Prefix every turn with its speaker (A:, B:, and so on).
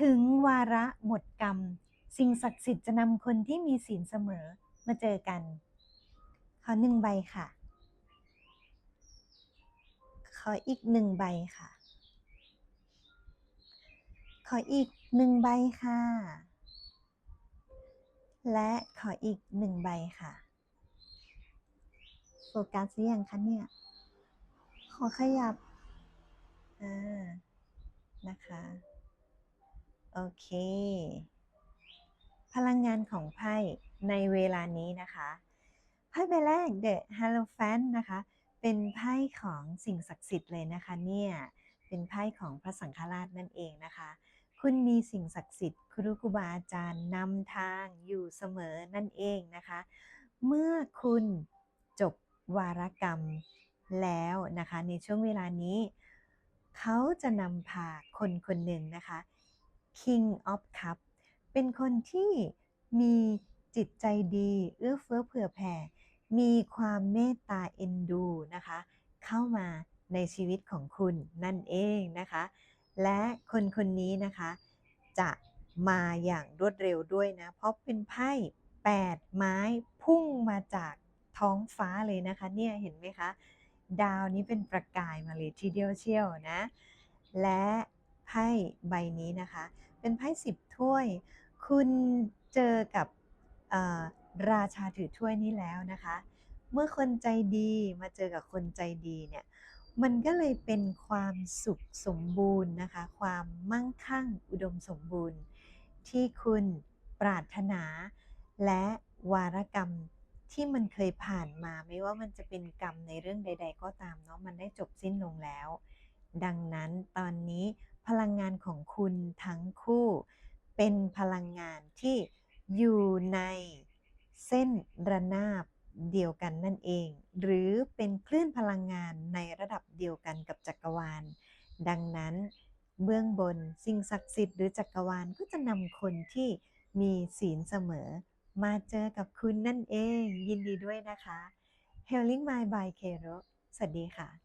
A: ถึงวาระหมดกรรม สิ่งศักดิ์สิทธิ์จะนำคนที่มีศีลเสมอมาเจอกัน ขอหนึ่งใบค่ะ ขออีกหนึ่งใบค่ะ ขออีกหนึ่งใบค่ะ และขออีกหนึ่งใบค่ะ โฟกัสหรือยังคะเนี่ย ขอขยับ อ่า นะคะ โอเค พลังงานของไพ่ในเวลานี้นะคะไพ่ใบแรก The Hierophant นะคะ เป็นไพ่ของสิ่งศักดิ์สิทธิ์เลยนะคะเนี่ย เป็นไพ่ของพระสังฆราชนั่นเองนะคะ คุณมีสิ่งศักดิ์สิทธิ์ครูครูบาอาจารย์นำทางอยู่เสมอนั่นเองนะคะ เมื่อคุณจบวารกรรมแล้วนะคะ ในช่วงเวลานี้ เขาจะนำพาคนคนหนึ่งนะคะ King of Cup เป็นคนที่มีจิตใจดีเอื้อเฟื้อเผื่อแผ่ มีความเมตตาเอ็นดูนะคะ เข้ามาในชีวิตของคุณนั่นเองนะคะ และคนคนนี้นะคะ จะมาอย่างรวดเร็วด้วยนะ เพราะเป็นไพ่8 ไม้พุ่งมาจากท้องฟ้าเลยนะคะเนี่ยเห็นไหมคะ ดาวนี้เป็นประกายมาเลยทีเดียวเชียวนะ และไพ่ใบนี้นะคะ เป็นไพ่สิบถ้วย คุณเจอกับราชาถือถ้วยนี้แล้วนะคะ เมื่อคนใจดีมาเจอกับคนใจดีเนี่ยมันก็เลยเป็นความสุขสมบูรณ์นะคะ ความมั่งคั่งอุดมสมบูรณ์ ที่คุณปรารถนา และวารกรรมที่มันเคยผ่านมาไม่ว่ามันจะเป็นกรรมในเรื่องใด ๆ ก็ตามเนาะมันได้จบสิ้นลงแล้ว ดังนั้นตอนนี้ พลังงานของคุณทั้งคู่ เป็นพลังงานที่อยู่ในเส้นระนาบเดียวกันนั่นเอง หรือเป็นคลื่นพลังงานในระดับเดียวกันกับจักรวาล ดังนั้นเบื้องบนสิ่งศักดิ์สิทธิ์หรือจักรวาลก็จะนำคนที่มีศีลเสมอ มาเจอกับคุณนั่นเอง ยินดีด้วยนะคะ Healing Mind by Kero สวัสดีค่ะ